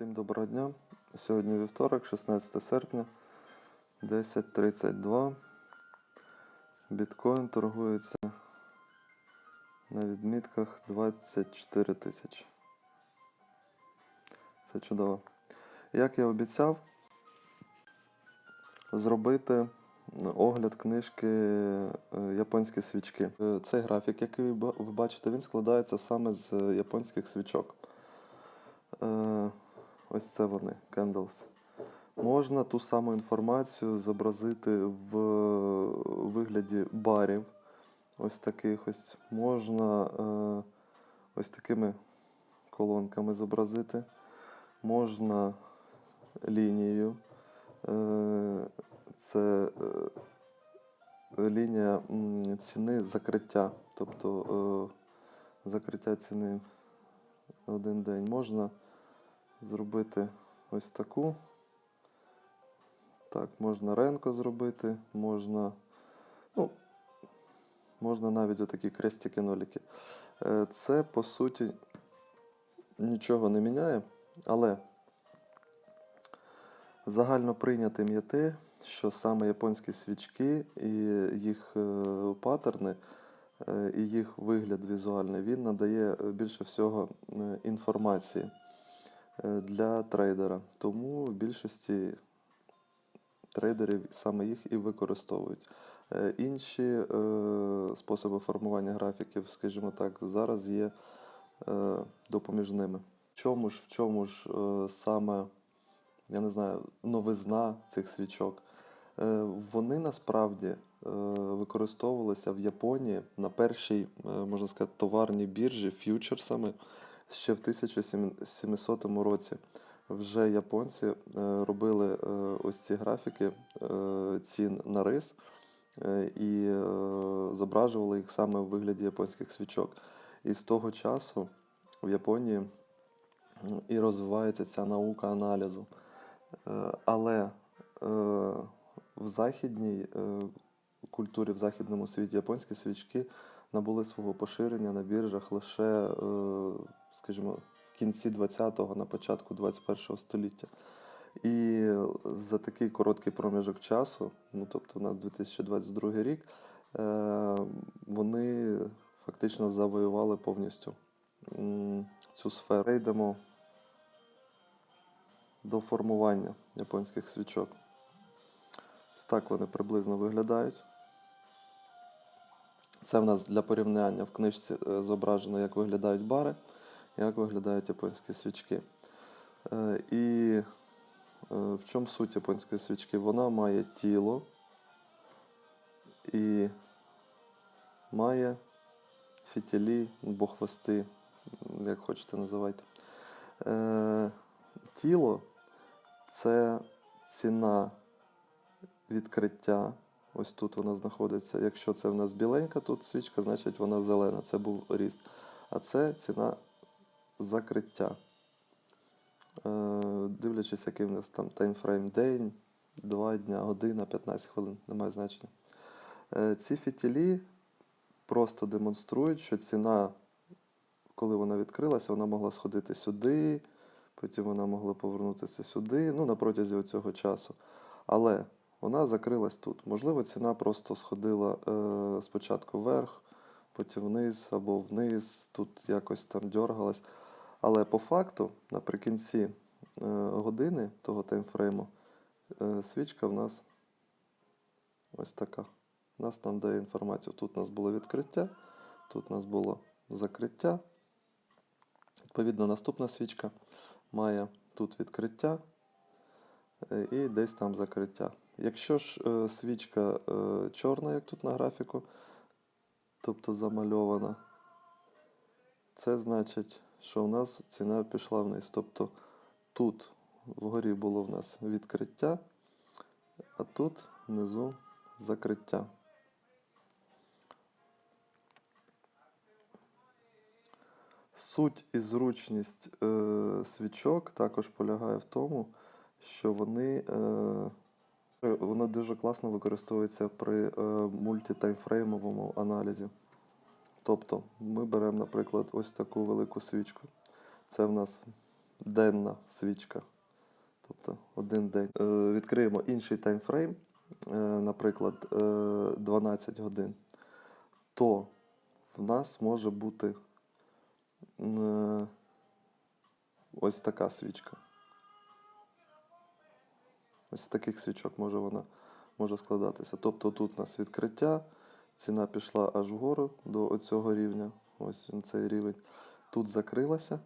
Всім доброго дня. Сьогодні вівторок, 16 серпня, 10.32. Біткоін торгується на відмітках 24 тисячі. Це чудово. Як я обіцяв, зробити огляд книжки е, Японські свічки. Е, Цей графік, який ви бачите, він складається саме з е, японських свічок. Ось це вони, candles. Можна ту саму інформацію зобразити в вигляді барів. Ось таких ось. Можна е, ось такими колонками зобразити. Можна лінією. Е, це е, лінія ціни закриття. Тобто е, закриття ціни один день. Можна зробити ось таку. Так, можна ренко зробити, можна. Ну, можна навіть отакі крестики-ноліки. Е, Це, по суті, нічого не міняє, але загально прийнятим є те, що саме японські свічки і їх е, паттерни, е, і їх вигляд візуальний, він надає більше всього інформації для трейдера. Тому в більшості трейдерів саме їх і використовують. Е, Інші е, способи формування графіків, скажімо так, зараз є е, допоміжними. В чому ж, в чому ж е, саме, я не знаю, новизна цих свічок? Е, Вони насправді е, використовувалися в Японії на першій, е, можна сказати, товарній біржі ф'ючерсами ще в 1700 році. Вже японці е, робили е, ось ці графіки е, цін на рис і зображували їх саме в вигляді японських свічок. І з того часу в Японії і розвивається ця наука аналізу. Але в західній культурі, в західному світі японські свічки набули свого поширення на біржах лише, е, скажімо, в кінці 20-го, на початку 21-го століття. І за такий короткий проміжок часу, ну тобто у нас 2022 рік, е, вони фактично завоювали повністю цю сферу. Йдемо до формування японських свічок. Ось так вони приблизно виглядають. Це в нас для порівняння в книжці е, зображено, як виглядають бари, як виглядають японські свічки. Е, І е, в чому суть японської свічки? Вона має тіло і має фітілі або хвости, як хочете називайте. Тіло це ціна відкриття. Ось тут вона знаходиться. Якщо це в нас біленька, тут свічка, значить вона зелена. Це був ріст. А це ціна закриття. Е, дивлячись, який в нас там таймфрейм день, 2 дня, година, 15 хвилин, немає значення. Е, ці фітілі просто демонструють, що ціна, коли вона відкрилася, вона могла сходити сюди, потім вона могла повернутися сюди, ну, на протязі цього часу. Але вона закрилась тут. Можливо, ціна просто сходила е, спочатку вверх, потім вниз або вниз, тут якось там дергалась. Але по факту, наприкінці е, години того таймфрейму, е, свічка в нас ось така. У нас там дає інформацію. Тут у нас було відкриття, тут у нас було закриття. Відповідно, наступна свічка має тут відкриття і десь там закриття. Якщо ж е, свічка е, чорна, як тут на графіку, тобто замальована, це значить, що у нас ціна пішла вниз. Тобто тут вгорі було в нас відкриття, а тут внизу закриття. Суть і зручність е, свічок також полягає в тому, що вони, е, воно дуже класно використовується при е, мультитаймфреймовому аналізі. Тобто ми беремо, наприклад, ось таку велику свічку. Це в нас денна свічка. Тобто один день. Е, відкриємо інший таймфрейм, е, наприклад, е, 12 годин, то в нас може бути е, ось така свічка. Ось з таких свічок може вона може складатися. Тобто тут у нас відкриття, ціна пішла аж вгору до цього рівня. Ось він цей рівень. Тут закрилася.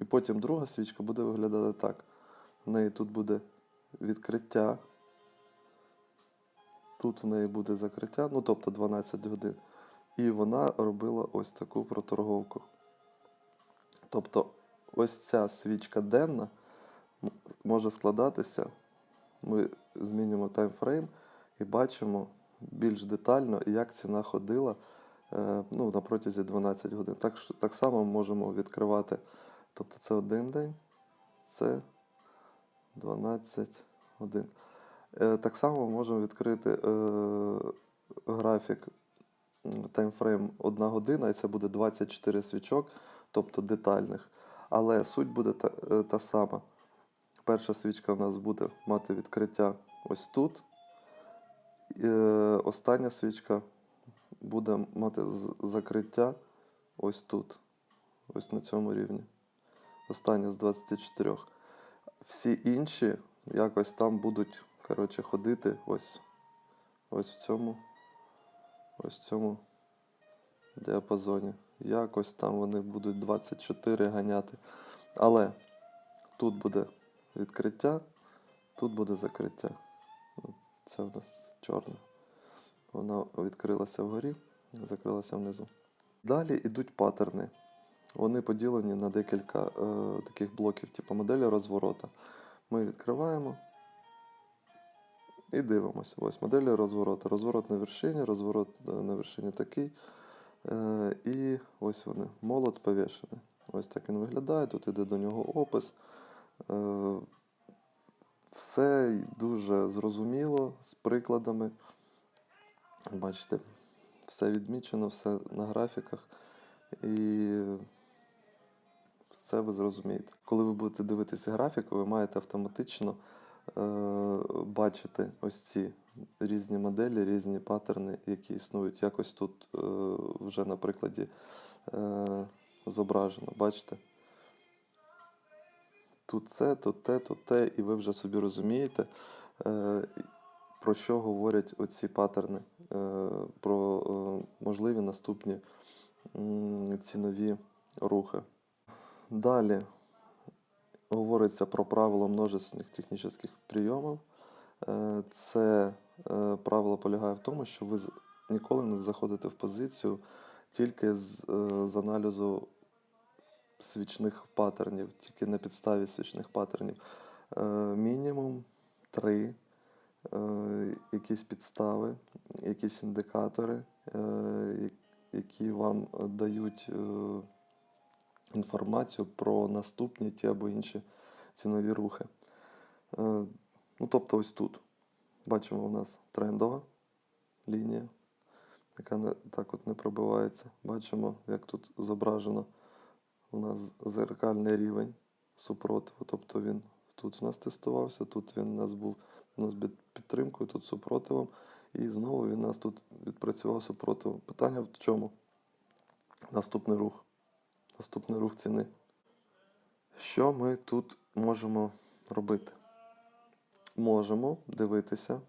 І потім друга свічка буде виглядати так. В неї тут буде відкриття. Тут в неї буде закриття, ну тобто 12 годин. І вона робила ось таку проторговку. Тобто, ось ця свічка денна може складатися. Ми змінюємо таймфрейм і бачимо більш детально, як ціна ходила е, ну, на протязі 12 годин. Так, так само можемо відкривати. Тобто це один день, це 12 годин. Е, Так само можемо відкрити е, графік таймфрейм 1 година, і це буде 24 свічок, тобто детальних. Але суть буде та, е, та сама. Перша свічка в нас буде мати відкриття ось тут. Е, остання свічка буде мати закриття ось тут, ось на цьому рівні. Остання з 24. Всі інші якось там будуть коротше, ходити ось, ось в цьому, ось в цьому діапазоні. Якось там вони будуть 24 ганяти. Але тут буде відкриття, тут буде закриття. Це в нас чорне. Вона відкрилася вгорі, закрилася внизу. Далі йдуть паттерни. Вони поділені на декілька е, таких блоків, типу моделі розворота. Ми відкриваємо і дивимося. Ось моделі розвороту. Розворот на вершині, розворот е, на вершині такий. Е, і ось вони. Молот повішений. Ось так він виглядає. Тут іде до нього опис. Е, все дуже зрозуміло з прикладами. Бачите, все відмічено, все на графіках. І все ви зрозумієте. Коли ви будете дивитися графік, ви маєте автоматично е, бачити ось ці різні моделі, різні паттерни, які існують. Якось тут е, вже на прикладі зображено. Бачите? Тут це, тут те, тут те, і ви вже собі розумієте, е, про що говорять оці паттерни, е, про е, можливі наступні цінові рухи. Далі говориться про правила множественних технічних прийомів. Це правило полягає в тому, що ви ніколи не заходите в позицію тільки з аналізу свічних паттернів, тільки на підставі свічних паттернів. Е, Мінімум три е, якісь підстави, якісь індикатори, е, які вам дають е, інформацію про наступні ті або інші цінові рухи. Е, Ну, тобто ось тут. Бачимо, у нас трендова лінія, яка не, так от не пробивається. Бачимо, як тут зображено у нас зеркальний рівень супротиву. Тобто він тут у нас тестувався, тут він у нас був у нас підтримкою, тут супротивом. І знову він у нас тут відпрацював супротивом. Питання в чому? Наступний рух. Наступний рух ціни. Що ми тут можемо робити? Можемо дивитися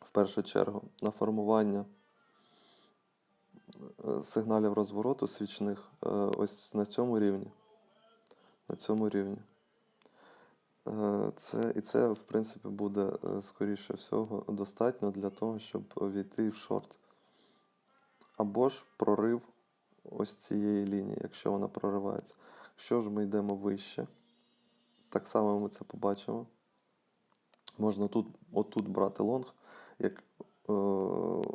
в першу чергу на формування сигналів розвороту свічних е, ось на цьому рівні. На цьому рівні. Е, Це, і це, в принципі, буде, е, скоріше всього, достатньо для того, щоб війти в шорт. Або ж прорив ось цієї лінії, якщо вона проривається. Якщо ж ми йдемо вище, так само ми це побачимо. Можна тут, отут брати лонг, як е,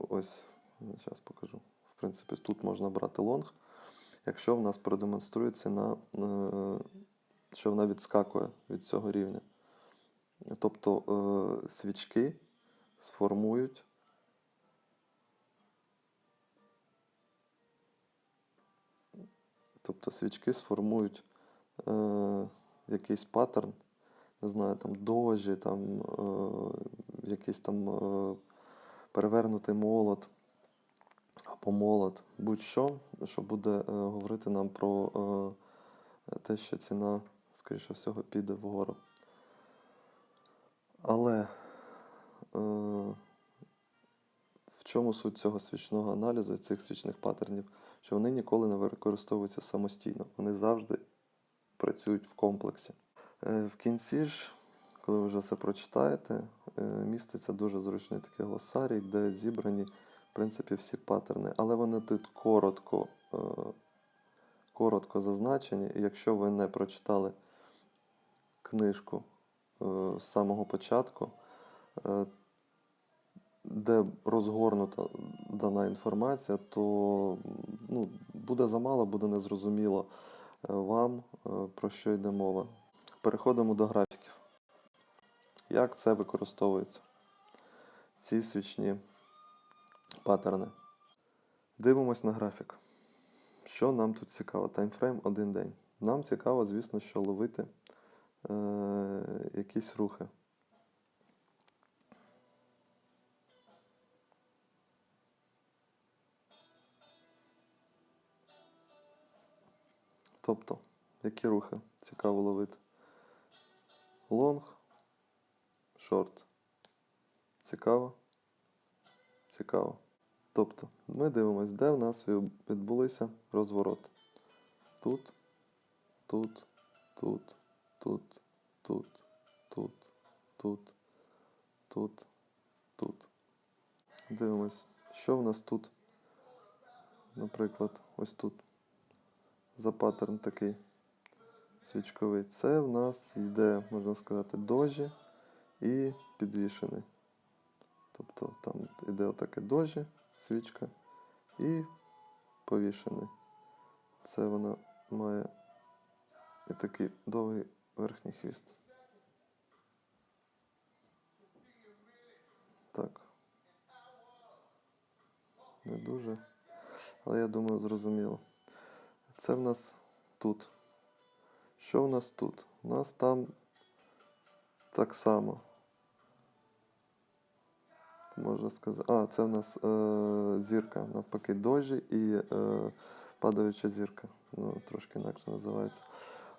ось, зараз покажу. Принципі, тут можна брати лонг, якщо в нас продемонструється на, е, що вона відскакує від цього рівня. Тобто е, свічки сформують Тобто свічки сформують е, якийсь паттерн, не знаю, там дожі, там е, якийсь там е, перевернутий молот або молот, будь-що, що буде е, говорити нам про е, те, що ціна, скоріше всього, піде вгору. Але е, в чому суть цього свічного аналізу і цих свічних паттернів? Що вони ніколи не використовуються самостійно, вони завжди працюють в комплексі. В кінці ж, коли ви вже все прочитаєте, міститься дуже зручний такий глосарій, де зібрані, в принципі, всі паттерни, але вони тут коротко, е, коротко зазначені. І якщо ви не прочитали книжку е, з самого початку, е, де розгорнута дана інформація, то ну, буде замало, буде незрозуміло вам, про що йде мова. Переходимо до графіків. Як це використовується? Ці свічні паттерни. Дивимось на графік. Що нам тут цікаво? Таймфрейм один день. Нам цікаво, звісно, що ловити е, якісь рухи. Тобто, які рухи цікаво ловити? Лонг, шорт. Цікаво? Цікаво. Тобто, ми дивимося, де в нас відбулися розвороти. Тут, тут, тут, тут, тут, тут, тут, тут, тут. Дивимось, що в нас тут. Наприклад, ось тут. За паттерн такий свічковий. Це в нас йде, можна сказати, дожі і підвішений. Тобто там йде отаке дожі, свічка і повішений. Це вона має і такий довгий верхній хвіст. Так. Не дуже. Але я думаю, зрозуміло. Це в нас тут. Що в нас тут? У нас там так само. Можна сказати. А, це в нас е, зірка, навпаки, дожі і е, падаюча зірка. Ну, трошки інакше називається.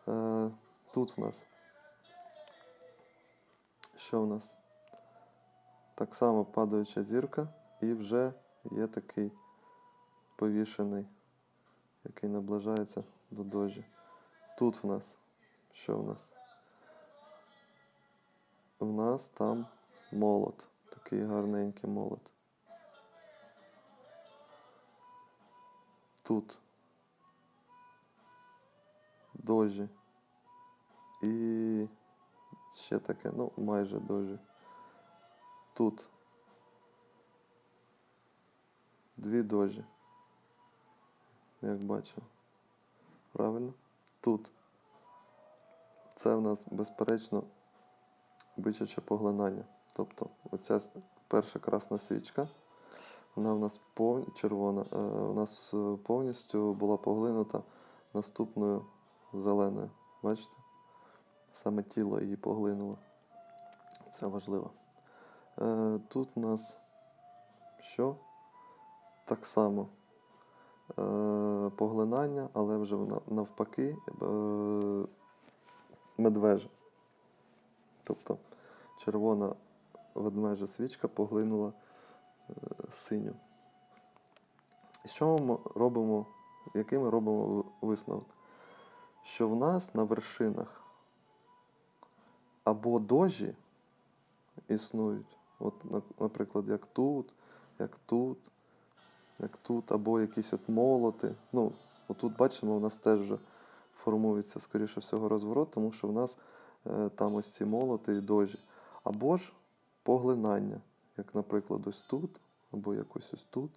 Е, тут в нас. Що в нас? Так само падаюча зірка, і вже є такий повішений, який наближається до дожі. Тут в нас. Що в нас? В нас там молот. Такий гарненький молот. Тут дожі. І ще таке, ну, майже дожі. Тут дві дожі. Як бачимо. Правильно? Тут. Це в нас, безперечно, бичаче поглинання. Тобто, оця перша красна свічка, вона в нас повні, червона, е, у нас е, повністю була поглинута наступною зеленою. Бачите? Саме тіло її поглинуло. Це важливо. Е, Тут у нас що? Так само поглинання, але вже навпаки медвежа. Тобто червона ведмежа свічка поглинула е, синю. І що ми робимо, який ми робимо висновок? Що в нас на вершинах або дожі існують, от, наприклад, як тут, як тут, як тут, або якісь от молоти. Ну, отут бачимо, у нас теж вже формується, скоріше всього, розворот, тому що в нас е, там ось ці молоти і дожі. Або ж поглинання, як, наприклад, ось тут, або якось ось тут.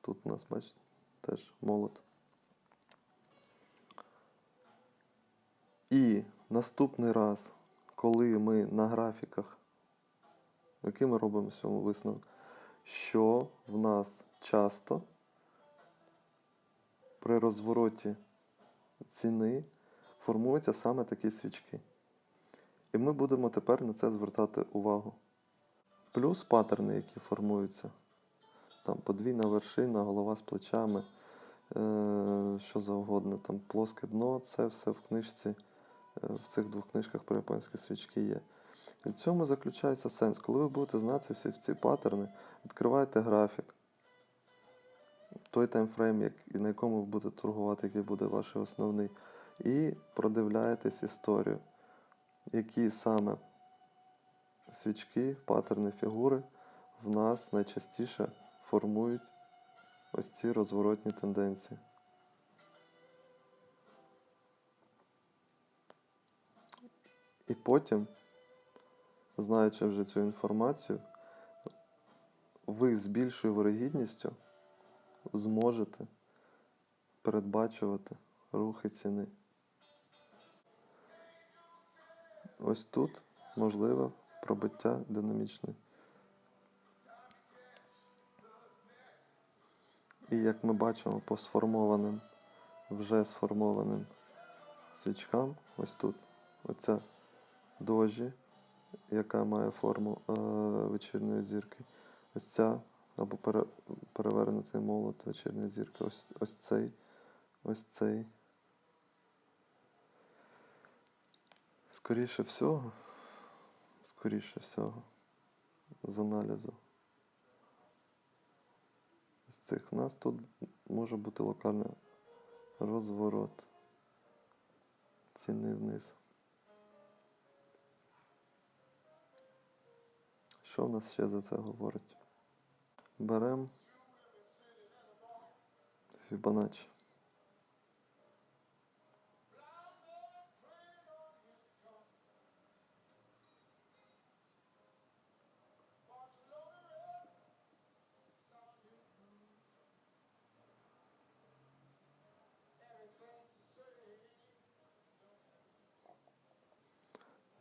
Тут у нас, бачите, теж молот. І наступний раз, коли ми на графіках, який ми робимо з цьому висновок, що в нас часто при розвороті ціни формуються саме такі свічки. І ми будемо тепер на це звертати увагу. Плюс паттерни, які формуються. Там подвійна вершина, голова з плечами, е, що завгодно, там плоске дно, це все в книжці, е, в цих двох книжках про японські свічки є. І в цьому заключається сенс. Коли ви будете знати всі ці паттерни, відкриваєте графік, той таймфрейм, на якому ви будете торгувати, який буде ваш основний, і продивляєтесь історію, які саме свічки, паттерни, фігури в нас найчастіше формують ось ці розворотні тенденції. І потім, знаючи вже цю інформацію, ви з більшою вирогідністю зможете передбачувати рухи ціни. Ось тут можливе пробиття динамічної. І як ми бачимо по сформованим, вже сформованим свічкам, ось тут, оця дожі, яка має форму е, вечірньої зірки, ось ця або пере, перевернутий молот вечірньої зірки, ось, ось цей, ось цей. Скоріше всього, скоріше всього, з аналізу з цих. У нас тут може бути локальний розворот ціни вниз. Що в нас ще за це говорить? Беремо Фібоначчі.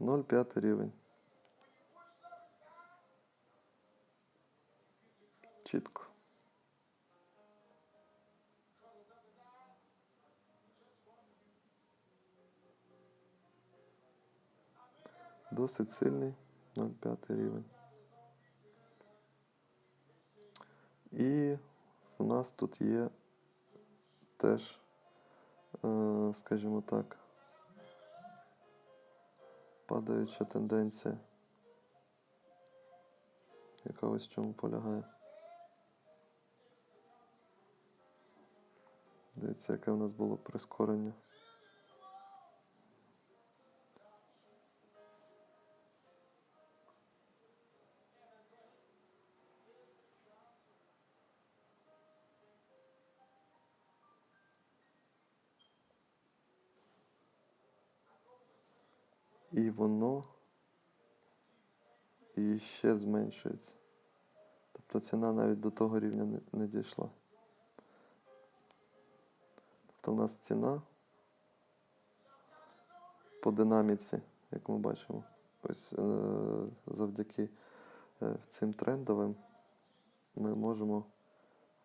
0, 5 рівень. Чітко. Досить сильний 0,5 рівень. І в нас тут є теж, е, скажімо так, падаюча тенденція, яка ось в чому полягає. Дивіться, яке в нас було прискорення. Воно і ще зменшується. Тобто ціна навіть до того рівня не, дійшла. Тобто у нас ціна по динаміці, як ми бачимо, ось е, завдяки е, цим трендовим ми можемо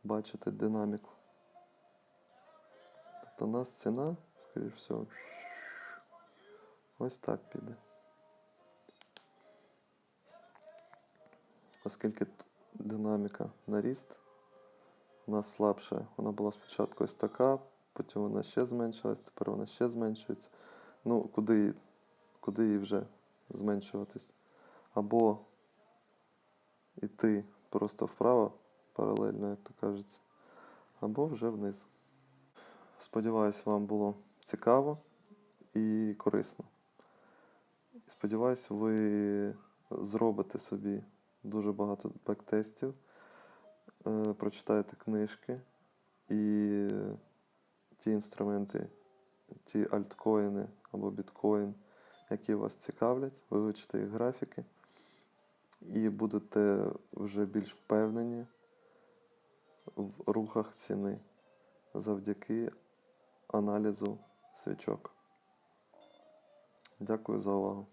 бачити динаміку. Тобто у нас ціна, скоріш всього, ось так піде. Оскільки динаміка на ріст у нас слабша, вона була спочатку ось така, потім вона ще зменшилась, тепер вона ще зменшується. Ну, куди, куди їй вже зменшуватись? Або йти просто вправо, паралельно, як то кажеться, або вже вниз. Сподіваюсь, вам було цікаво і корисно. Сподіваюсь, ви зробите собі дуже багато бек-тестів, е, прочитаєте книжки і ті інструменти, ті альткоїни або біткоін, які вас цікавлять, вивчите їх графіки і будете вже більш впевнені в рухах ціни завдяки аналізу свічок. Дякую за увагу.